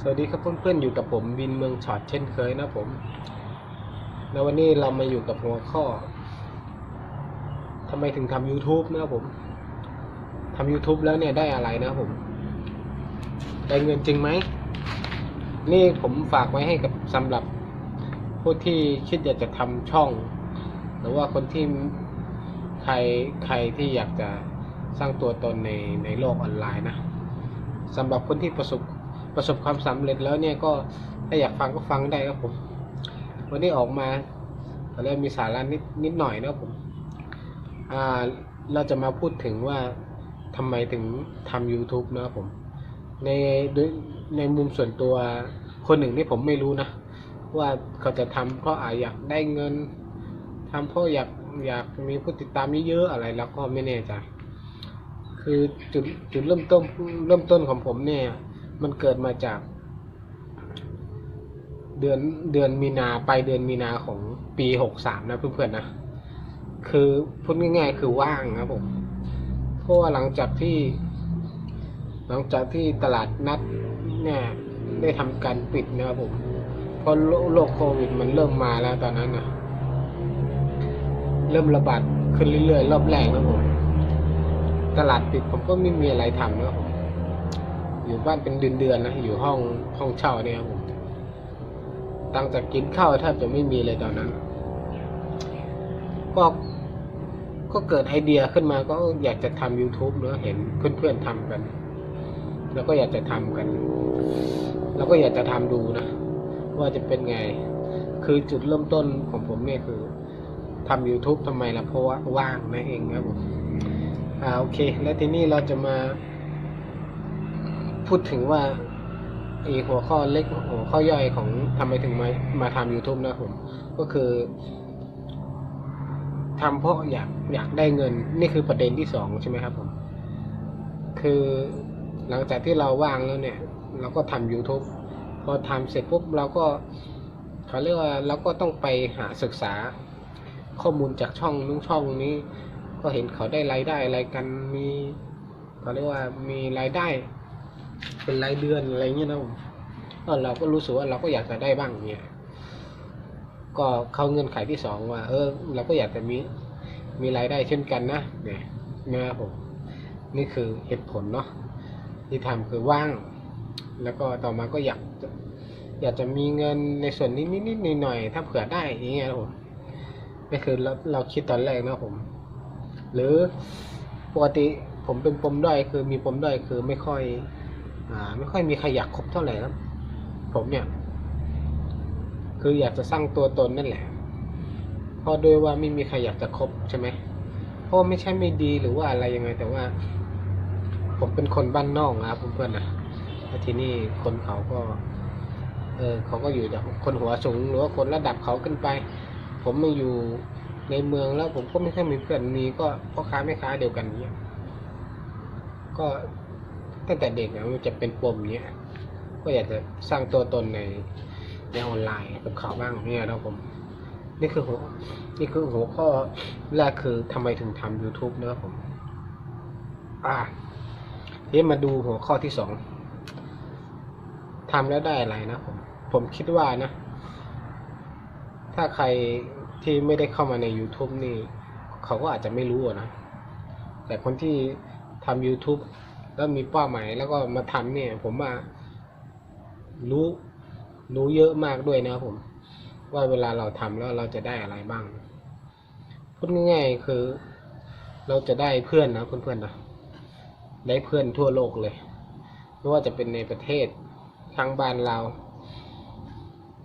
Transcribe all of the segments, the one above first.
สวัสดีครับเพื่อนๆอยู่กับผมวินเมืองช็อตเช่นเคยนะผมแล้ววันนี้เรามาอยู่กับหัวข้อทำไมถึงทำ YouTube นะครับผมทำ YouTube แล้วเนี่ยได้อะไรนะครับผม ได้เงินจริงไหม นี่ผมฝากไว้ให้กับสำหรับผู้ที่คิดอยากจะทำช่อง หรือว่าคนที่ใครใครที่อยากจะสร้างตัวตนในในโลกออนไลน์นะสำหรับคนที่ประสบ ประสบความสำเร็จแล้วเนี่ยก็ถ้าอยากฟังก็ฟังได้ครับผม วันนี้ออกมาตอนแรกมีสาระนิดนิดหน่อยนะครับผมอ่าเราจะมาพูดถึงว่าทำไมถึงทำ YouTube นะครับผม ในโดยในมุมส่วนตัวคนหนึ่งที่ผมไม่รู้นะ ว่าเขาจะทำเพราะอาอยากได้เงินทำเพราะอยากอยากมีผู้ติดตามเยอะๆอะไรแล้วก็ไม่แน่ใจ คือจุดจุดเริ่มต้นเริ่มต้นของผมเนี่ย มันเกิดมาจาก เดือนเดือนมีนาไปเดือนมีนาของปีหกสามนะเพื่อนๆนะคือพูดง่าย ๆ คือว่างครับผมเพราะว่าหลังจากที่ หลังจากที่ตลาดนัดเนี่ยได้ทำการปิดนะครับผมเพราะโรคโควิดมันเริ่มมาแล้วตอนนั้นนะเริ่มระบาดขึ้นเรื่อยๆรอบแรกนะผมตลาดปิดผมก็ไม่มีอะไรทำนะครับผม อยู่บ้านเป็นเดือนๆนะอยู่ห้องห้องเช่าเนี่ยครับผมตั้งจากกินข้าวแทบจะไม่มีเลยตอนนั้น ก็ก็เกิดไอเดียขึ้นมาก็อยากจะทำ YouTube เนอะเห็นเพื่อนๆทำกัน แล้วก็อยากจะทำกัน แล้วก็อยากจะทำดูนะ ว่าจะเป็นไง คือจุดเริ่มต้นของผมเนี่ยคือทำ YouTube ทำไมล่ะเพราะว่าว่างนั่นเองครับผมอ่าโอเค แล้วทีนี้เราจะมา พูดถึงว่าไอีหัวข้อเล็กหัวข้อย่อยของทำไมถึงมามาทำ YouTube นะผม ก็คือทำเพราะอยากอยากได้เงิน นี่คือประเด็นที่สองใช่ไหมครับผม คือหลังจากที่เราว่างแล้วเนี่ย เราก็ทำ YouTube พอทำเสร็จปุ๊บเราก็เขาเรียกว่าเราก็ต้องไปหาศึกษาข้อมูลจากช่องนู้นช่องนี้ ก็เห็นเขาได้รายได้อะไรกันมีเขาเรียกว่ามีรายได้ เป็นรายเดือนอะไรเงี้ยนะผมเออเราก็รู้สึกว่าเราก็อยากจะได้บ้างเนี่ยก็เข้าเงื่อนไขที่สองว่า เออ เราก็อยากจะมีมีรายได้เช่นกันนะเนี่ยนะครับผมนี่คือเหตุผลเนาะที่ทำคือว่าง แล้วก็ต่อมาก็อยากอยากจะมีเงินในส่วนนี้นิดๆหน่อยๆถ้าเผื่อได้อย่างเงี้ยนะผมนี่คือเราเราคิดตอนแรกนะผม หรือปกติผมเป็นปมด้อยคือมีปมด้อยคือไม่ค่อย อ่า ไม่ค่อยมีใครอยากคบเท่าไหร่ครับผมเนี่ย คืออยากจะสร้างตัวตนนั่นแหละเพราะโดยว่าไม่มีใครอยากจะคบใช่ไหมเพราะไม่ใช่ไม่ดีหรือว่าอะไรยังไง แต่ว่า ผมเป็นคนบ้านนอกนะครับเพื่อนๆนะแล้วทีนี้คนเขาก็ เออเขาก็อยู่จากคนหัวสูงหรือว่าคนระดับเขาขึ้นไป ผมมาอยู่ในเมืองแล้วผมก็ไม่ค่อยมีเพื่อนมีก็พ่อค้าแม่ค้าเดียวกันเนี่ยก็ ตั้งแต่เด็กนะมันจะเป็นปมเนี้ยก็อยากจะสร้างตัวตนในในออนไลน์กับเขาวบ้างเนี่ยนะผม นี่คือหัวนี่คือหัวข้อแรกคือทำไมถึงทำ YouTube นะครับผม อ่าทีนี้มาดูหัวข้อที่สองทำแล้วได้อะไรนะผม ผมคิดว่านะ ถ้าใครที่ไม่ได้เข้ามาใน YouTube นี่ เขาก็อาจจะไม่รู้นะ แต่คนที่ทำ YouTube แล้วมีเป้าหมายแล้วก็มาทำเนี่ย ผมว่ารู้รู้เยอะมากด้วยนะผม ว่าเวลาเราทำแล้วเราจะได้อะไรบ้าง พูดง่ายๆคือ เราจะได้เพื่อนนะเพื่อนๆนะได้เพื่อนทั่วโลกเลยไม่ว่าจะเป็นในประเทศทางบ้านเรา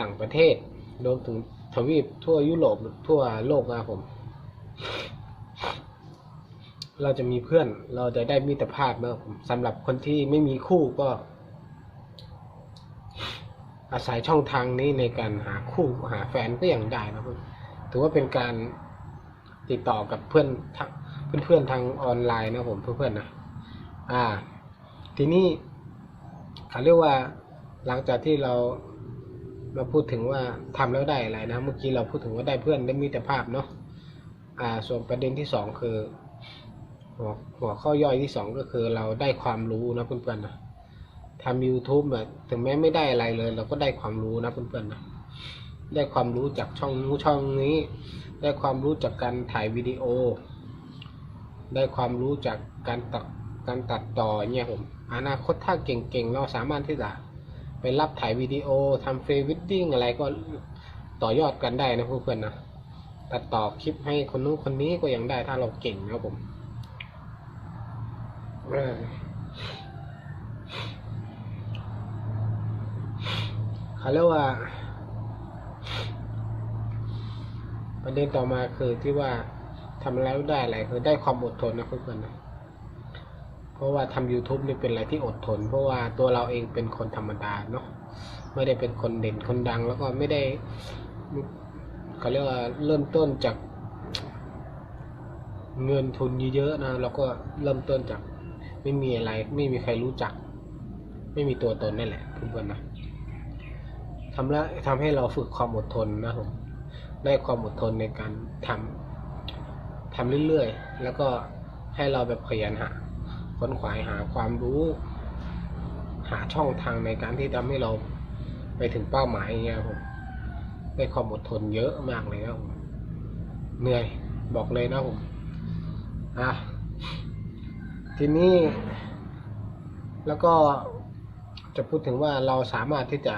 ต่างประเทศรวมถึงทวีปทั่วยุโรปทั่วโลกนะครับผม เราจะมีเพื่อน เราจะได้มิตรภาพนะครับสำหรับคนที่ไม่มีคู่ก็ อาศัยช่องทางนี้ในการหาคู่หาแฟนก็ยังได้นะครับถือว่าเป็นการติดต่อกับเพื่อนทางเพื่อนๆทางออนไลน์นะผมเพื่อนๆนะอ่า ทีนี้เขาเรียกว่าหลังจากที่เราเราพูดถึงว่าทำแล้วได้อะไรนะ เมื่อกี้เราพูดถึงว่าได้เพื่อนได้มิตรภาพเนาะอ่า ส่วนประเด็นที่สองคือ หัวหัวข้อย่อยที่สองก็คือเราได้ความรู้นะเพื่อนๆนะทำ YouTube แบบถึงแม้ไม่ได้อะไรเลย เราก็ได้ความรู้นะเพื่อนๆนะได้ความรู้จากช่องนู้นช่องนี้ ได้ความรู้จากการถ่ายวิดีโอ ได้ความรู้จากการตัดการตัดต่อเนี่ยผมอนาคตถ้าเก่งๆ เราสามารถที่จะไปรับถ่ายวิดีโอทำฟรีวิดดิ้งอะไรก็ต่อยอดกันได้นะเพื่อนๆนะตัดต่อคลิปให้คนนู้นคนนี้ก็ยังได้ถ้าเราเก่งนะครับผม เออเขาเรียกว่า ประเด็นต่อมาคือที่ว่าทำแล้วได้อะไรคือได้ความอดทนนะเพื่อนๆนะเพราะว่าทำ YouTube นี่เป็นอะไรที่อดทน เพราะว่าตัวเราเองเป็นคนธรรมดาเนาะไม่ได้เป็นคนเด่นคนดัง แล้วก็ไม่ได้เขาเรียกว่าเริ่มต้นจากเงินทุนเยอะๆนะเราก็เริ่มต้นจาก ไม่มีอะไรไม่มีใครรู้จัก ไม่มีตัวตนนั่นแหละเพื่อนๆนะทำแล้วทำให้เราฝึกความอดทนนะผมได้ความอดทนในการทำทำเรื่อยๆ แล้วก็ให้เราแบบขยันหาค้นขวายหาความรู้ หาช่องทางในการที่ทำให้เราไปถึงเป้าหมายอย่างเงี้ยผมได้ความอดทนเยอะมากเลยนะครับผมเหนื่อยบอกเลยนะผมอะ ทีนี้แล้วก็จะพูดถึงว่าเราสามารถที่จะ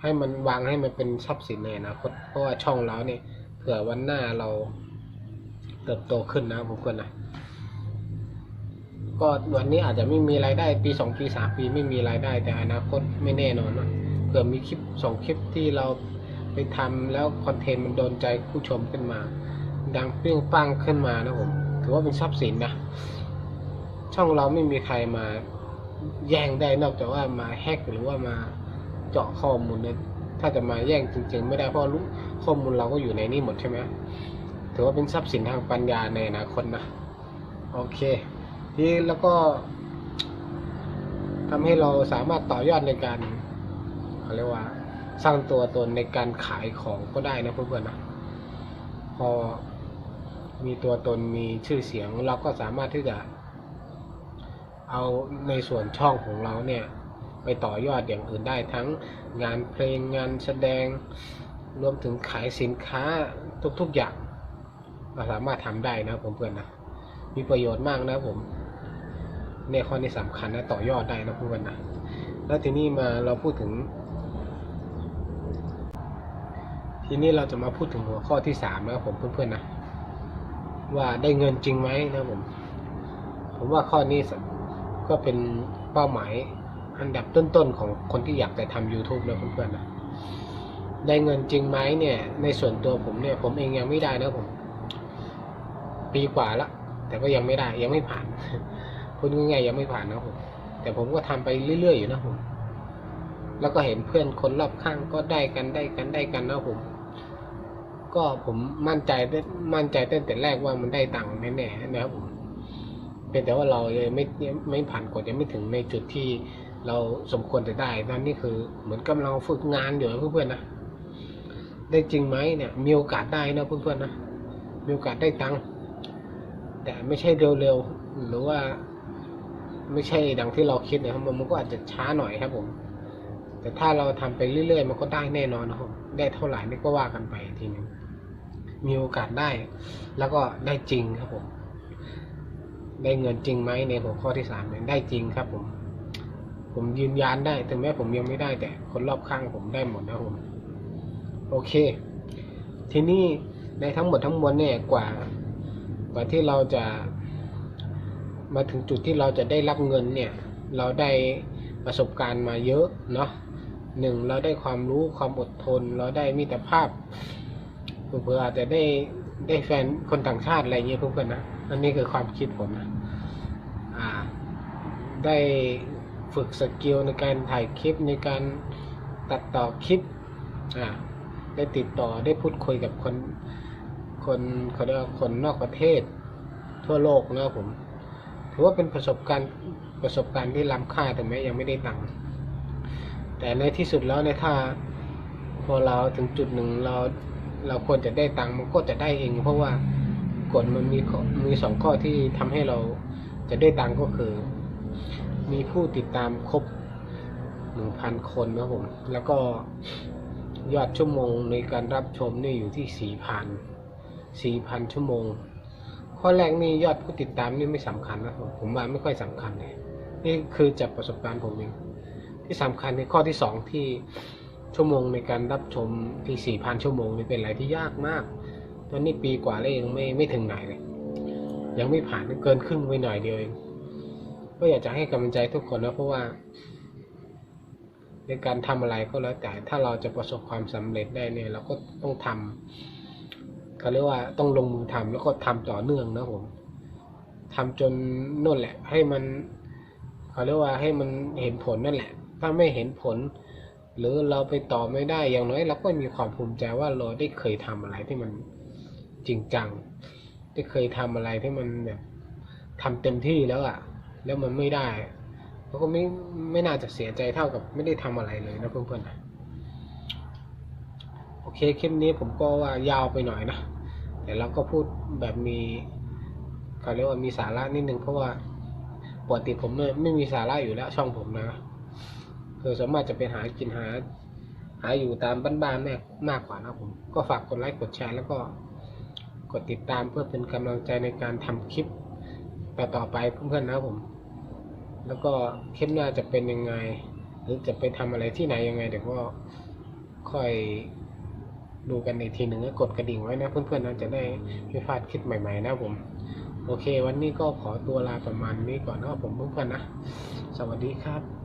ให้มันวางให้มันเป็นทรัพย์สินในอนาคตเพราะว่าช่องเราเนี่ยเผื่อวันหน้าเราเติบโตขึ้นนะผมก็นะก็วันนี้อาจจะไม่มีรายได้ปีสองปีสามปีไม่มีรายได้แต่อนาคตไม่แน่นอนนะเผื่อมีคลิปสองคลิปที่เราไปทำแล้วคอนเทนต์มันโดนใจผู้ชมขึ้นมา ดังเปรี้ยงปังขึ้นมานะผม ถือว่าเป็นทรัพย์สินนะ ช่องเราไม่มีใครมาแย่งได้นอกจากว่ามาแฮกหรือว่ามาเจาะข้อมูลเนี่ยถ้าจะมาแย่งจริง ๆ ไม่ได้เพราะรู้ข้อมูลเราก็อยู่ในนี้หมดใช่ไหมถือว่าเป็นทรัพย์สินทางปัญญาในอนาคตนะโอเค ที่แล้วก็ทำให้เราสามารถต่อยอดในการเขาเรียกว่า สร้างตัวตนในการขายของก็ได้นะเพื่อนๆนะพอ มีตัวตนมีชื่อเสียง เราก็สามารถที่จะ เอาในส่วนช่องของเราเนี่ยไปต่อยอดอย่างอื่นได้ทั้งงานเพลงงานแสดง รวมถึงขายสินค้าทุกๆอย่างเราสามารถทำได้นะผมเพื่อนๆนะมีประโยชน์มากนะผมในข้อนี้สำคัญนะต่อยอดได้นะเพื่อนนะแล้วทีนี้มาเราพูดถึง ทีนี้เราจะมาพูดถึงหัวข้อที่สามนะครับผมเพื่อนๆนะ ว่าได้เงินจริงไหมนะผม ผมว่าข้อนี้ก็เป็นเป้าหมายอันดับต้นๆของคนที่อยากจะทำ YouTube นะเพื่อนๆนะได้เงินจริงไหมเนี่ย ในส่วนตัวผมเนี่ย ผมเองยังไม่ได้นะผม ปีกว่าละ แต่ก็ยังไม่ได้ ยังไม่ผ่านพูดง่ายๆยังไม่ผ่านนะผม แต่ผมก็ทำไปเรื่อยๆอยู่นะผม แล้วก็เห็นเพื่อนคนรอบข้างก็ได้กันได้กันได้กันนะผม ก็ผมมั่นใจได้มั่นใจตั้งแต่แรกว่ามันได้ตังค์แน่ๆนะครับผมเป็นแต่ว่าเรายังไม่ไม่ผ่านกฎยังไม่ถึงในจุดที่เราสมควรจะได้ตอนนี้คือเหมือนกำลังฝึกงานอยู่นะเพื่อนๆนะได้จริงไหมเนี่ยมีโอกาสได้นะเพื่อนๆนะมีโอกาสได้ตังค์แต่ไม่ใช่เร็วๆหรือว่า ไม่ใช่ดังที่เราคิดนะครับมันก็อาจจะช้าหน่อยครับผม แต่ถ้าเราทำไปเรื่อยๆ มันก็ได้แน่นอนนะครับได้เท่าไหร่นี่ก็ว่ากันไปทีนึง มีโอกาสได้ แล้วก็ได้จริงครับผม ได้เงินจริงไหมในหัวข้อที่สามเนี่ยได้จริงครับผม ผมยืนยันได้ถึงแม้ผมยังไม่ได้แต่คนรอบข้างผมได้หมดนะครับผมโอเค ทีนี้ในทั้งหมดทั้งมวลเนี่ยกว่ากว่าที่เราจะมาถึงจุดที่เราจะได้รับเงินเนี่ย เราได้ประสบการณ์มาเยอะเนาะหนึ่งเราได้ความรู้ความอดทน เราได้มิตรภาพ เพื่ออาจจะได้ได้แฟนคนต่างชาติอะไรเงี้ยเพื่อนๆนะอันนี้คือความคิดผมนะอ่า ได้ฝึกสกิลในการถ่ายคลิปในการตัดต่อคลิปอ่าได้ติดต่อได้พูดคุยกับคนคนเขาเรียกว่าคนนอกประเทศ ทั่วโลกนะครับผมถือว่าเป็นประสบการณ์ประสบการณ์ที่ล้ำค่าแต่แม้ยังไม่ได้ตังค์แต่ในที่สุดแล้วเนี่ยถ้าพอเราถึงจุดหนึ่งเรา เราควรจะได้ตังค์มันก็จะได้เอง เพราะว่ากฎมันมีมีสองข้อที่ทำให้เราจะได้ตังค์ก็คือ มีผู้ติดตามครบหนึ่งพันคนนะผม แล้วก็ยอดชั่วโมงในการรับชมนี่อยู่ที่สี่พันสี่พันชั่วโมง ข้อแรกนี่ยอดผู้ติดตามนี่ไม่สำคัญนะครับผมว่าไม่ค่อยสำคัญเลยนี่คือจากประสบการณ์ผมเองที่สำคัญในข้อที่สองที่ ชั่วโมงในการรับชมที่สี่พันชั่วโมงนี่เป็นอะไรที่ยากมาก ตอนนี้ปีกว่าแล้วยังไม่ไม่ถึงไหนเลย ยังไม่ผ่านเกินครึ่งไปหน่อยเดียวเองก็อยากจะให้กำลังใจทุกคนนะเพราะว่า ในการทำอะไรก็แล้วแต่ถ้าเราจะประสบความสำเร็จได้เนี่ย เราก็ต้องทำเขาเรียกว่าต้องลงมือทำแล้วก็ทำต่อเนื่องนะผมทำจนนั่นแหละ ให้มันเขาเรียกว่าให้มันเห็นผลนั่นแหละ ถ้าไม่เห็นผล หรือเราไปต่อไม่ได้อย่างน้อยเราก็มีความภูมิใจว่าเราได้เคยทำอะไรที่มันจริงจัง ได้เคยทำอะไรที่มันแบบทำเต็มที่แล้วอะแล้วมันไม่ได้เราก็ไม่ไม่น่าจะเสียใจเท่ากับไม่ได้ทำอะไรเลยนะเพื่อนๆนะโอเคคลิปนี้ผมก็ว่ายาวไปหน่อยนะแต่เราก็พูดแบบมีเขาเรียกว่ามีสาระนิดนึงเพราะว่าปกติผมไม่ไม่มีสาระอยู่แล้วช่องผมนะ คือสามารถจะไปหากินหา หาอยู่ตามบ้านๆแม่มากกว่านะผม ก็ฝากกดไลค์กดแชร์แล้วก็กดติดตามเพื่อเป็นกำลังใจในการทำคลิปต่อต่อไปเพื่อนๆนะผม แล้วก็คลิปหน้าจะเป็นยังไง หรือจะไปทำอะไรที่ไหนยังไง เดี๋ยวก็ค่อยดูกันในทีหนึ่งแล้วกดกระดิ่งไว้นะเพื่อนๆนะจะได้ไม่พลาดคลิปใหม่ ๆ นะผม โอเค วันนี้ก็ขอตัวลาประมาณนี้ก่อนนะผมเพื่อนๆนะ สวัสดีครับ